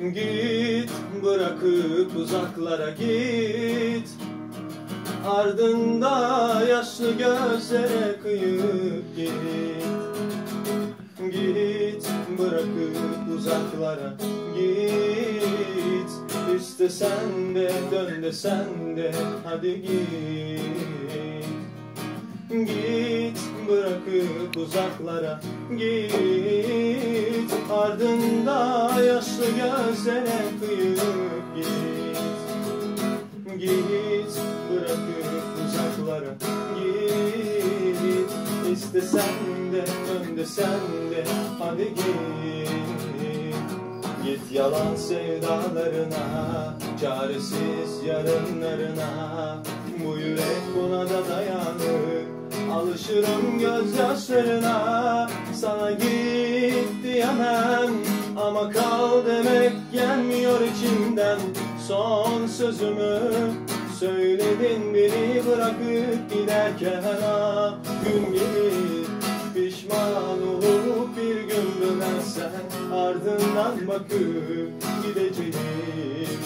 Git bırakıp uzaklara git. Ardında yaşlı gözlere kıyıp git. Git bırakıp uzaklara git. İstesen de dön desen de hadi git. Git bırakıp uzaklara git. Ardında yaşlı gözlere kıyıp git. Git bırakıp uzaklara git. İstesen de dön de hadi git. Git yalan sevdalarına Çaresiz yarınlarına. Bu yürek buna da dayanır Alışırım gözyaşlarına. Sana git diyemem Ama kal demek gelmiyor içimden. Son sözümü Söyledin beni bırakıp giderken. Ha Gün gelir pişman olup bir gün dönersen. Ardından bakıp gideceğim.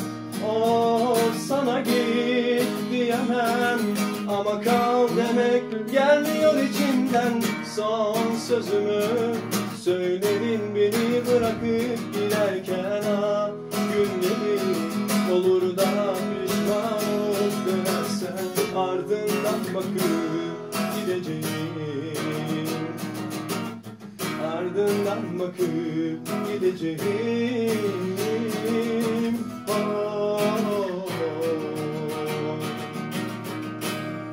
Oh sana git diyemem. Ama kal demek gelmiyor içimden. Son sözümü Söyledin beni bırakıp giderken ha Gün gelir olur da pişman olup dönersen Ardından bakıp gideceğim Ardından bakıp gideceğim.